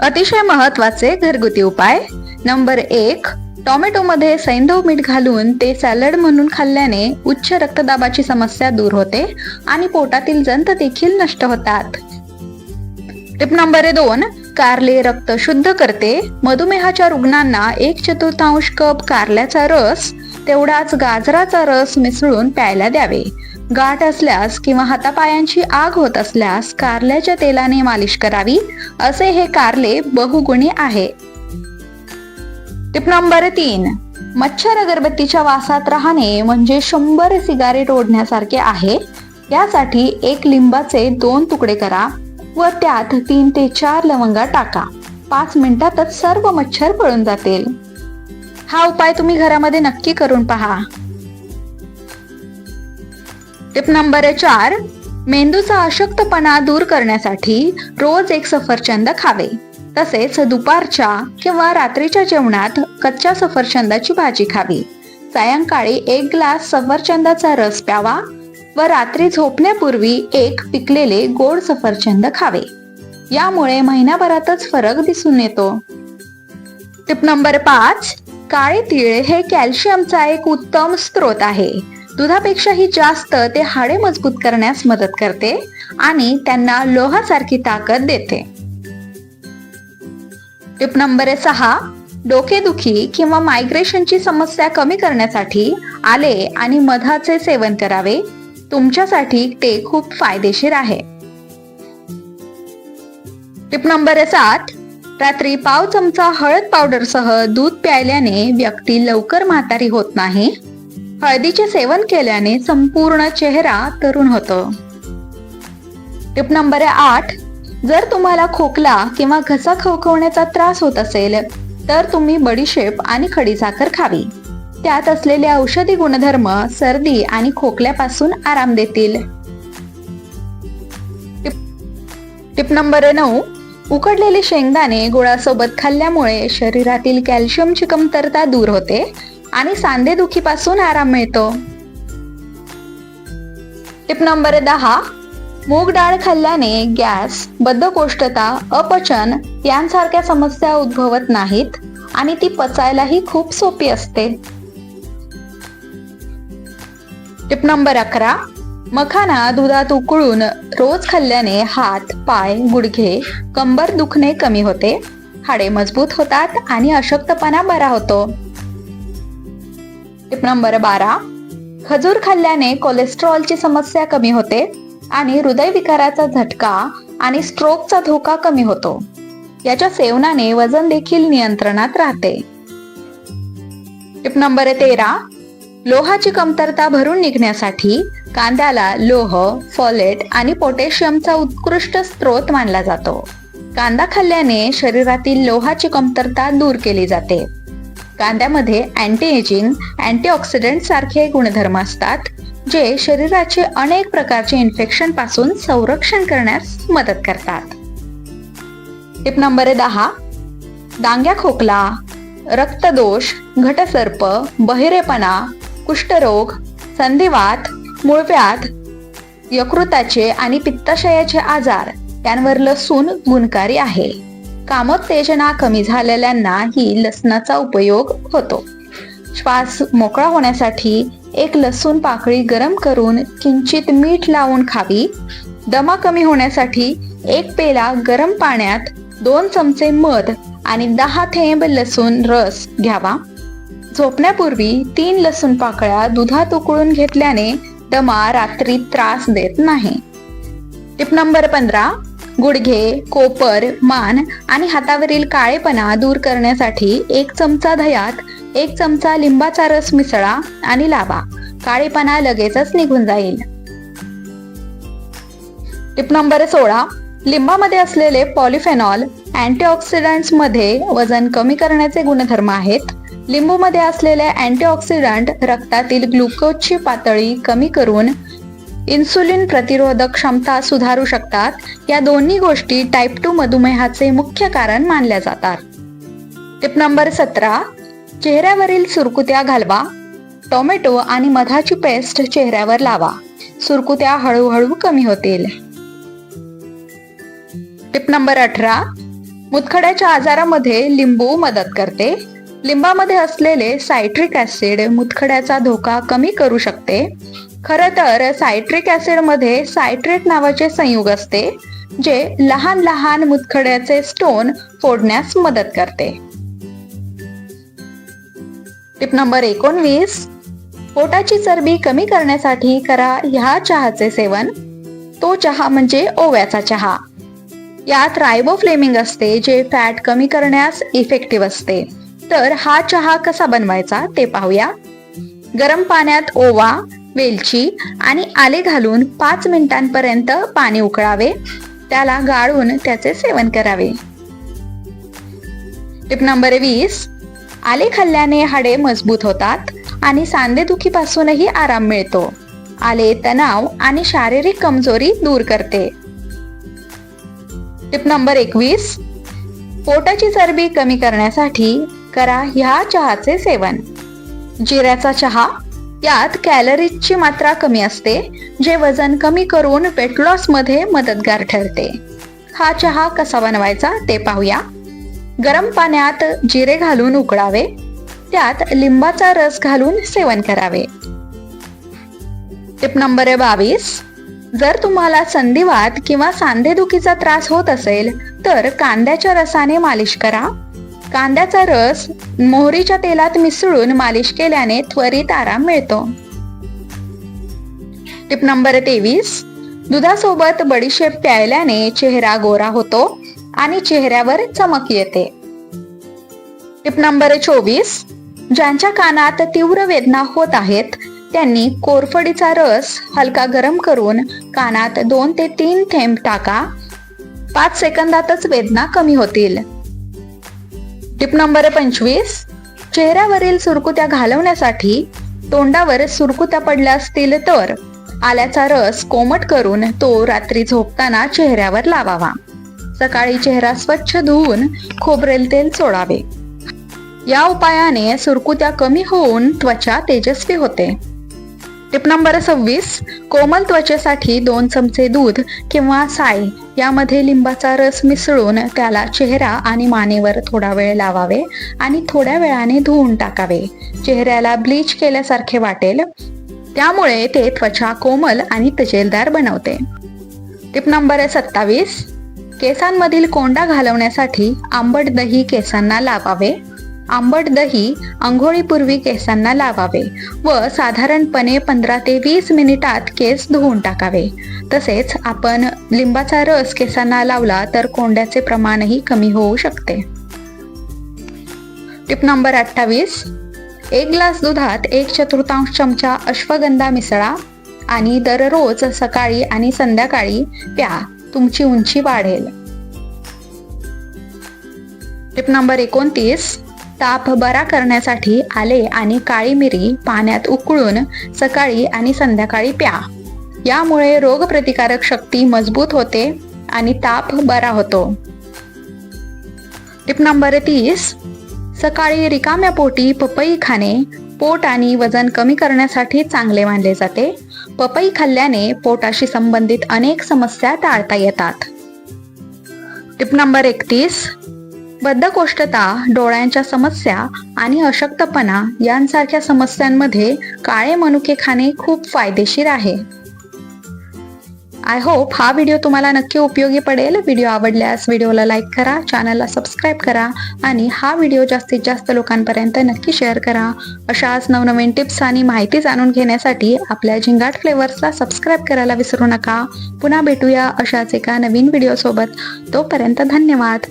अतिशय महत्त्वाचे घरगुती उपाय. नंबर एक टोमॅटोमध्ये सैंधव मीठ घालून ते सॅलड म्हणून खाल्ल्याने उच्च रक्तदाबाची समस्या दूर होते आणि पोटातील जंत देखील नष्ट होतात. टिप नंबर दोन कारले रक्त शुद्ध करते. मधुमेहाच्या रुग्णांना एक चतुर्थांश कप कारल्याचा रस तेवढाच गाजराचा रस मिसळून प्यायला द्यावे. गाठ असल्यास किंवा हातापायांची आग होत असल्यास कारल्याच्या तेलाने मालिश करावी असे हे कारले बहुगुणी आहे. टिप नंबर तीन. मच्छर अगरबत्तीच्या वासात राहणे म्हणजे शंभर सिगारेट ओढण्यासारखे आहे. यासाठी एक लिंबाचे दोन तुकडे करा व त्यात तीन ते चार लवंगा टाका. पाच मिनिटातच सर्व मच्छर पळून जातील. हा उपाय तुम्ही घरामध्ये नक्की करून पहा. टिप नंबर चार मेंदूचा अशक्तपणा दूर करण्यासाठी रोज एक सफरचंद खावे. तसेच दुपारच्या किंवा रात्रीच्या जेवणात कच्च्या सफरचंदाची भाजी खावी. सायंकाळी एक ग्लास सफरचंदाचा रस प्यावा व रात्री झोपण्यापूर्वी एक पिकलेले गोड सफरचंद खावे. यामुळे महिन्याभरातच फरक दिसून येतो. टिप नंबर पाच काळे तीळ हे कॅल्शियमचा एक उत्तम स्रोत आहे. दुधापेक्षाही जास्त ते हाडे मजबूत करण्यास मदत करते आणि त्यांना लोहासारखी ताकद देते. टिप नंबर सहा डोकेदुखी किंवा मायग्रेशनची समस्या कमी करण्यासाठी आले आणि मधाचे सेवन करावे तुमच्यासाठी ते खूप फायदेशीर आहे. टिप नंबर सात रात्री पाव चमचा हळद पावडरसह दूध प्यायल्याने व्यक्ती लवकर म्हातारी होत नाही हळदीचे सेवन केल्याने संपूर्ण चेहरा तरुण होतो. टिप नंबर आठ जर तुम्हाला खोकला किंवा घसा खवखवण्याचा त्रास होत असेल तर तुम्ही बडीशेप आणि खडीसाखर खावी. त्यात असलेले औषधी गुणधर्म सर्दी आणि खोकल्यापासून आराम देतील. टिप- टिप नंबर नऊ उकडलेले शेंगदाणे गुळासोबत खाल्ल्यामुळे शरीरातील कॅल्शियमची कमतरता दूर होते आणि सांधेदुखीपासून आराम मिळतो. टिप नंबर दहा मूग डाळ खाल्ल्याने गॅस बद्धकोष्ठता अपचन यांसारख्या समस्या उद्भवत नाहीत आणि ती पचायलाही खूप सोपी असते. टिप नंबर अकरा मखाना दुधात उकळून रोज खाल्ल्याने हात पाय गुडघे कंबर दुखणे कमी होते. हाडे मजबूत होतात आणि अशक्तपणा बरा होतो. टिप नंबर बारा. खजूर खाल्ल्याने कोलेस्ट्रॉलची समस्या कमी होते आणि हृदयविकाराचा झटका आणि स्ट्रोकचा धोका कमी होतो. याच्या सेवनाने वजन देखील नियंत्रणात राहते. टिप नंबर तेरा. लोहाची कमतरता भरून निघण्यासाठी कांद्याला लोह फॉलेट आणि पोटॅशियमचा उत्कृष्ट स्रोत मानला जातो. कांदा खाल्ल्याने शरीरातील लोहाची कमतरता दूर केली जाते. कांद्यामध्ये अँटी एजिंग अँटीऑक्सिडंट सारखे गुणधर्म असतात जे शरीराचे अनेक प्रकारचे इन्फेक्शनपासून संरक्षण करण्यास मदत करतात. टिप नंबर दहा डांग्या खोकला रक्तदोष घटसर्प बहिरेपणा कुष्ठरोग संधिवात मुळव्यात यकृताचे आणि पित्ताशयाचे आजार यांवर लसूण गुणकारी आहे. कामोत्तेजना कमी झालेल्यांना ही लसणाचा उपयोग होतो. श्वास मोकळा होण्यासाठी एक लसूण पाकळी गरम करून किंचित मीठ लावून खावी. दमा कमी होण्यासाठी एक पेला गरम पाण्यात दोन चमचे मध आणि दहा थेंब लसूण रस घ्यावा. झोपण्यापूर्वी तीन लसूण पाकळ्या दुधात उकळून घेतल्याने दमा रात्री त्रास देत नाही. टिप नंबर पंधरा गुडघे कोपर मान आणि हातावरील काळेपणा दूर करण्यासाठी एक चमचा दह्यात एक चमचा लिंबाचा रस मिसळा आणि लावा. काळेपणा लगेचच निघून जाईल. टिप नंबर सोळा. लिंबामध्ये असलेले पॉलिफेनॉल अँटीऑक्सिडंट्समध्ये वजन कमी करण्याचे गुणधर्म आहेत. लिंबूमध्ये असलेले अँटीऑक्सिडंट रक्तातील ग्लुकोजची पातळी कमी करून इन्सुलिन प्रतिरोधक क्षमता सुधारू शकतात. या दोन्ही गोष्टी टाईप टू मधुमेहाचे मुख्य कारण मानल्या जातात. टिप नंबर सतरा चेहऱ्यावरील सुरकुत्या घालवा. टोमॅटो आणि मधाची पेस्ट चेहऱ्यावर लावा. सुरकुत्या हळूहळू कमी होतील. टिप नंबर अठरा मुतखड्याच्या आजारामध्ये लिंबू मदत करते. लिंबामध्ये असलेले सायट्रिक ऍसिड मुतखड्याचा धोका कमी करू शकते. खरं तर सायट्रिक ऍसिडमध्ये सायट्रेट नावाचे संयुग असते जे लहान लहान मुतखड्याचे स्टोन फोडण्यास मदत करते. टिप नंबर एकोणवीस. पोटाची चरबी कमी करण्यासाठी करा ह्या चहाचे सेवन. तो चहा म्हणजे ओव्याचा चहा. यात रायबोफ्लेमिंग असते जे फॅट कमी करण्यास इफेक्टिव्ह असते. तर हा चहा कसा बनवायचा ते पाहूया. गरम पाण्यात ओवा वेलची आणि आले घालून पाच मिनिटांपर्यंत पाणी उकळावे. त्याला गाळून त्याचे सेवन करावे. टिप नंबर वीस आले खाल्ल्याने हाडे मजबूत होतात आणि सांधेदुखीपासूनही आराम मिळतो. आले तणाव आणि शारीरिक कमजोरी दूर करते. टिप नंबर एकवीस पोटाची चरबी कमी करण्यासाठी करा ह्या चहाचे सेवन. जिऱ्याचा चहा यात कॅलरीजची मात्रा कमी असते जे वजन कमी करून वेट लॉसमध्ये मदतगार ठरते. हा चहा कसा बनवायचा ते पाहूया. गरम पाण्यात जिरे घालून उकळावे. त्यात लिंबाचा रस घालून सेवन करावे. टिप नंबर बावीस. जर तुम्हाला संधिवात किंवा सांधेदुखीचा त्रास होत असेल तर कांद्याच्या रसाने मालिश करा. कांद्याचा रस मोहरीच्या तेलात मिसळून मालिश केल्याने त्वरित आराम मिळतो. टिप नंबर तेवीस. दुधासोबत बडीशेप प्यायल्याने चेहरा गोरा होतो आणि चेहऱ्यावर चमक येते. टिप नंबर चोवीस. ज्यांच्या कानात तीव्र वेदना होत आहेत त्यांनी कोरफडीचा रस हलका गरम करून कानात दोन ते तीन थेंब टाका. पाच सेकंदातच वेदना कमी होतील. टिप नंबर पंचवीस. चेहऱ्यावरील सुरकुत्या घालवण्यासाठी तोंडावर सुरकुत्या पडल्या असतील तर आल्याचा रस कोमट करून तो रात्री झोपताना चेहऱ्यावर लावावा. सकाळी चेहरा स्वच्छ धुवून खोबरेल तेल सोडावे. या उपायाने सुरकुत्या कमी होऊन त्वचा तेजस्वी होते. टिप नंबर सव्वीस. कोमल त्वचेसाठी दोन चमचे दूध किंवा साय यामध्ये लिंबाचा रस मिसळून त्याला चेहरा आणि मानेवर थोडा वेळ लावावे आणि थोड्या वेळाने धुवून टाकावे. चेहऱ्याला ब्लीच केल्यासारखे वाटेल. त्यामुळे ते त्वचा कोमल आणि तजेलदार बनवते. टिप नंबर सत्तावीस. केसांमधील कोंडा घालवण्यासाठी आंबट दही केसांना लावावे. आंबट दही आंघोळीपूर्वी केसांना लावावे व साधारणपणे पंधरा ते वीस मिनिटात केस धुवून टाकावे. तसेच आपण लिंबाचा रस केसांना लावला तर कोंड्याचे प्रमाणही कमी होऊ शकते. टिप नंबर अठ्ठावीस. एक ग्लास दुधात एक चतुर्थांश चमचा अश्वगंधा मिसळा आणि दररोज सकाळी आणि संध्याकाळी प्या तुमची उंची वाढेल. टिप नंबर एकोणतीस. ताप बरा करण्यासाठी आले आणि काळी मिरी पाण्यात उकळून सकाळी आणि संध्याकाळी प्या. यामुळे रोगप्रतिकारक शक्ती मजबूत होते आणि ताप बरा होतो. टिप नंबर तीस. सकाळी रिकाम्या पोटी पपई खाणे पोट आणि वजन कमी करण्यासाठी चांगले मानले जाते. पपई खाल्ल्याने पोटाशी संबंधित अनेक समस्या टाळता येतात. टिप नंबर एकतीस. बद्धकोष्ठता डोळ्यांच्या समस्या आणि अशक्तपणा यांसारख्या समस्यांमध्ये काळे मनुके खाणे खूप फायदेशीर आहे. आय होप हा व्हिडिओ तुम्हाला नक्की उपयोगी पडेल. व्हिडिओ आवडल्यास व्हिडिओला लाईक करा चॅनलला सबस्क्राईब करा आणि हा व्हिडिओ जास्तीत जास्त लोकांपर्यंत नक्की शेअर करा. अशाच नवनवीन टिप्स आणि माहिती जाणून घेण्यासाठी आपल्या झिंगाट फ्लेवर्सला सबस्क्राईब करायला विसरू नका. पुन्हा भेटूया अशाच एका नवीन व्हिडिओसोबत तोपर्यंत धन्यवाद.